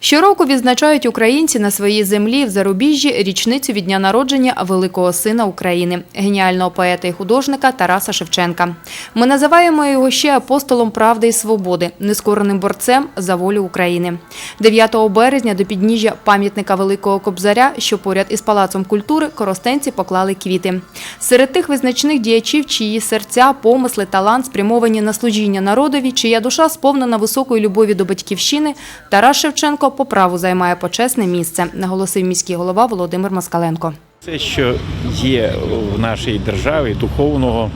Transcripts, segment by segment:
Щороку відзначають українці на своїй землі в зарубіжжі річницю від дня народження великого сина України, геніального поета і художника Тараса Шевченка. Ми називаємо його ще апостолом правди і свободи, нескореним борцем за волю України. 9 березня до підніжжя пам'ятника Великого Кобзаря, що поряд із Палацом культури, коростенці поклали квіти. Серед тих визначних діячів, чиї серця, помисли, талант спрямовані на служіння народові, чия душа сповнена високої любові до батьківщини, Тарас Шевченко по праву займає почесне місце, наголосив міський голова Володимир Москаленко. Все, що є в нашій державі духовного,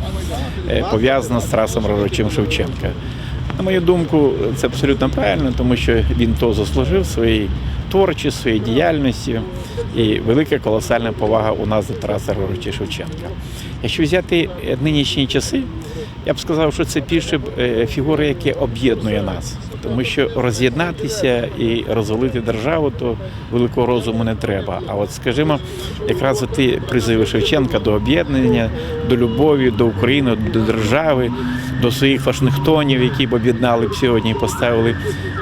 е, пов'язано з Тарасом Григоровичем Шевченка. На мою думку, це абсолютно правильно, тому що він то заслужив своєю творчістю, своєю діяльністю і велика колосальна повага у нас до Тараса Григоровича Шевченка. Якщо взяти нинішні часи, я б сказав, що це більше е, фігура, яка об'єднує нас. Тому що роз'єднатися і розвалити державу, то великого розуму не треба. А от, скажімо, якраз ті призиви Шевченка до об'єднання, до любові, до України, до держави, до своїх Вашингтонів, які б об'єднали б сьогодні і поставили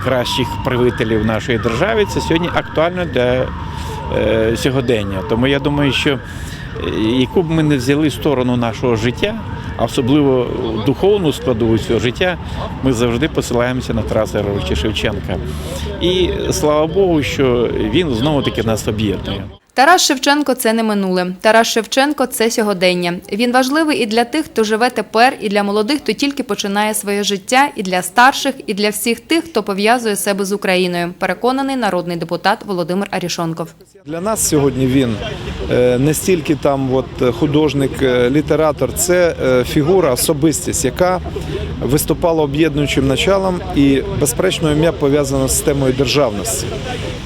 кращих правителів нашої держави, це сьогодні актуально для е, сьогодення. Тому я думаю, що е, яку б ми не взяли сторону нашого життя, а особливо духовну складову цього життя, ми завжди посилаємося на Тараса Григоровича Шевченка. І слава Богу, що він знову таки нас об'єднує. Тарас Шевченко це не минуле. Тарас Шевченко це сьогодення. Він важливий і для тих, хто живе тепер, і для молодих, хто тільки починає своє життя, і для старших, і для всіх тих, хто пов'язує себе з Україною. Переконаний народний депутат Володимир Арішонков. Для нас сьогодні він не стільки там от, художник, е, літератор, це е, фігура, особистість, яка виступала об'єднуючим началом і, безперечно, ім'я пов'язано з темою державності.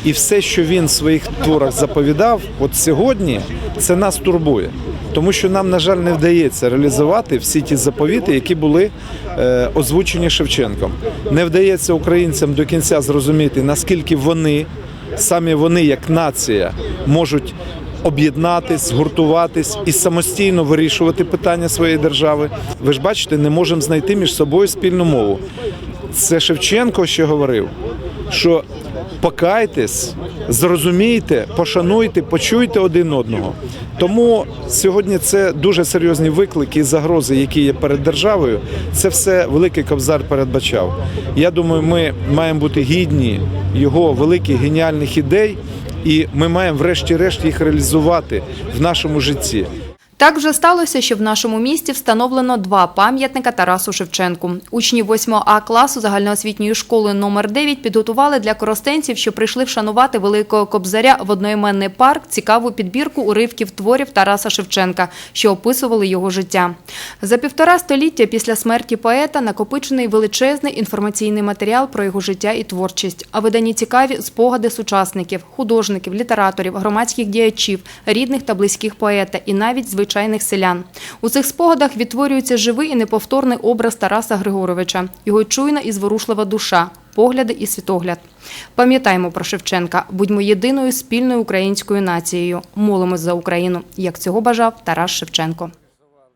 І все, що він в своїх творах заповідав, от сьогодні це нас турбує. Тому що нам, на жаль, не вдається реалізувати всі ті заповіти, які були е, озвучені Шевченком. Не вдається українцям до кінця зрозуміти, наскільки вони самі вони, як нація, можуть об'єднатись, згуртуватись і самостійно вирішувати питання своєї держави. Ви ж бачите, не можемо знайти між собою спільну мову. Це Шевченко ще говорив, що покайтесь, зрозумійте, пошануйте, почуйте один одного. Тому сьогодні це дуже серйозні виклики і загрози, які є перед державою. Це все великий Кобзар передбачав. Я думаю, ми маємо бути гідні його великих геніальних ідей, і ми маємо врешті-решт їх реалізувати в нашому житті. Так вже сталося, що в нашому місті встановлено два пам'ятника Тарасу Шевченку. Учні 8 А класу загальноосвітньої школи номер 9 підготували для коростенців, що прийшли вшанувати Великого Кобзаря в одноіменний парк, цікаву підбірку уривків творів Тараса Шевченка, що описували його життя. За півтора століття після смерті поета накопичений величезний інформаційний матеріал про його життя і творчість, а видані цікаві спогади сучасників, художників, літераторів, громадських діячів, рідних та близьких поета і навіть звичайних селян. У цих спогадах відтворюється живий і неповторний образ Тараса Григоровича, його чуйна і зворушлива душа, погляди і світогляд. Пам'ятаємо про Шевченка, будьмо єдиною спільною українською нацією. Молимось за Україну, як цього бажав Тарас Шевченко.